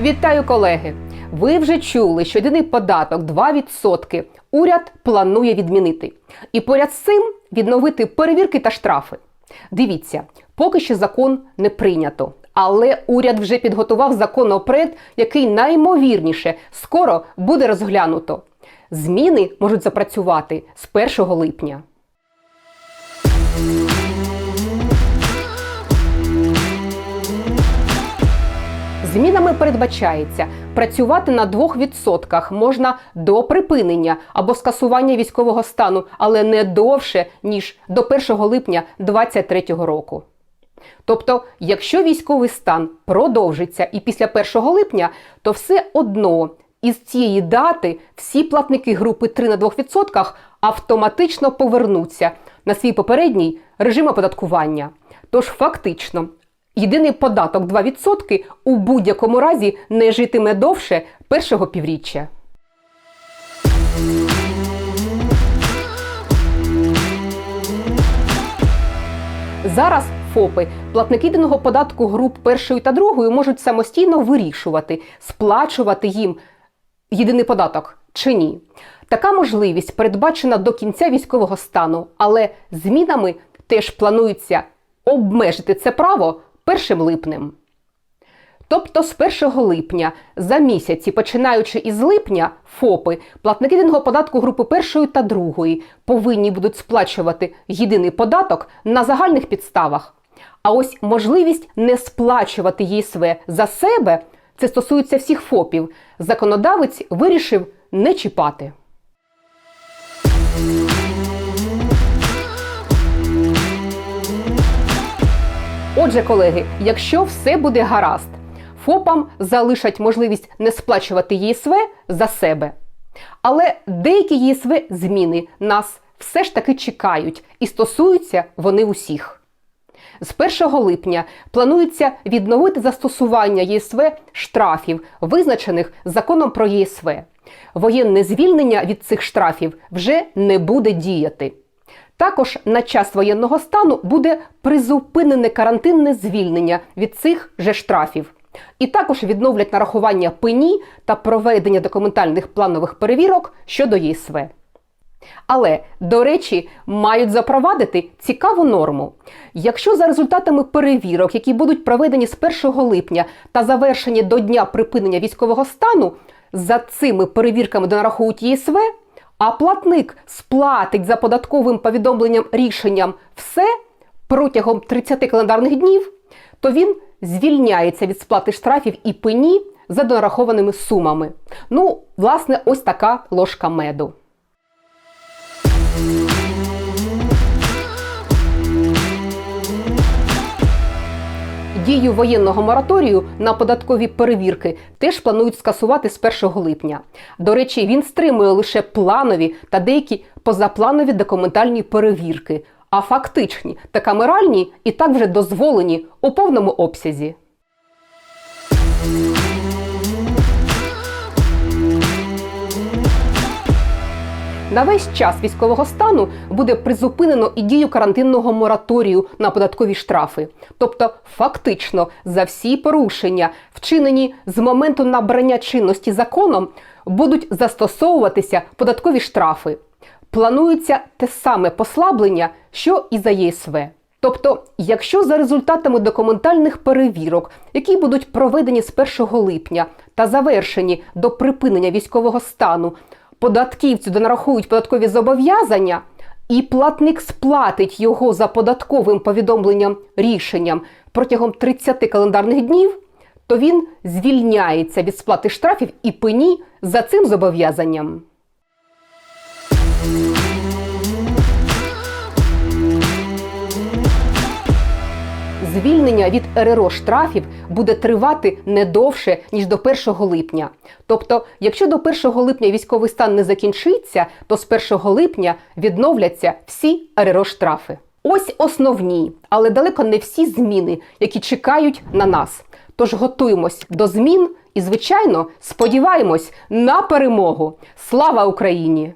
Вітаю, колеги! Ви вже чули, що єдиний податок 2% уряд планує відмінити. І поряд з цим відновити перевірки та штрафи. Дивіться, поки що закон не прийнято. Але уряд вже підготував законопроект, який наймовірніше скоро буде розглянуто. Зміни можуть запрацювати з 1 липня. Змінами передбачається працювати на 2% можна до припинення або скасування військового стану, але не довше ніж до 1 липня 2023 року. Тобто, якщо військовий стан продовжиться і після 1 липня, то все одно із цієї дати всі платники групи 3 на 2% автоматично повернуться на свій попередній режим оподаткування. Тож фактично Єдиний податок 2% у будь-якому разі не житиме довше першого півріччя. Зараз ФОПи, платники єдиного податку груп першої та другої, можуть самостійно вирішувати, сплачувати їм єдиний податок чи ні. Така можливість передбачена до кінця військового стану, але змінами теж планується обмежити це право 1 липнем. Тобто з 1 липня за місяці, починаючи із липня, ФОПи, платники єдиного податку групи першої та другої, повинні будуть сплачувати єдиний податок на загальних підставах. А ось можливість не сплачувати ЄСВ за себе, це стосується всіх ФОПів, законодавець вирішив не чіпати. Отже, колеги, якщо все буде гаразд, ФОПам залишать можливість не сплачувати ЄСВ за себе. Але деякі ЄСВ зміни нас все ж таки чекають і стосуються вони усіх. З 1 липня планується відновити застосування ЄСВ штрафів, визначених законом про ЄСВ. Воєнне звільнення від цих штрафів вже не буде діяти. Також на час воєнного стану буде призупинене карантинне звільнення від цих же штрафів. І також відновлять нарахування пені та проведення документальних планових перевірок щодо ЄСВ. Але, до речі, мають запровадити цікаву норму. Якщо за результатами перевірок, які будуть проведені з 1 липня та завершені до дня припинення військового стану, за цими перевірками донарахують ЄСВ, а платник сплатить за податковим повідомленням рішенням все протягом 30 календарних днів, то він звільняється від сплати штрафів і пені за донарахованими сумами. Ну, власне, ось така ложка меду. Дію воєнного мораторію на податкові перевірки теж планують скасувати з 1 липня. До речі, він стримує лише планові та деякі позапланові документальні перевірки, а фактичні та камеральні і так вже дозволені у повному обсязі. На весь час військового стану буде призупинено і дію карантинного мораторію на податкові штрафи. Тобто, фактично, за всі порушення, вчинені з моменту набрання чинності законом, будуть застосовуватися податкові штрафи. Планується те саме послаблення, що і за ЄСВ. Тобто, якщо за результатами документальних перевірок, які будуть проведені з 1 липня та завершені до припинення військового стану, податківцю донарахують податкові зобов'язання, і платник сплатить його за податковим повідомленням рішенням протягом 30 календарних днів, то він звільняється від сплати штрафів і пені за цим зобов'язанням. Звільнення від РРО штрафів буде тривати не довше ніж до 1 липня. Тобто, якщо до 1 липня військовий стан не закінчиться, то з 1 липня відновляться всі РРО штрафи. Ось основні, але далеко не всі зміни, які чекають на нас. Тож готуємось до змін і, звичайно, сподіваємось на перемогу. Слава Україні!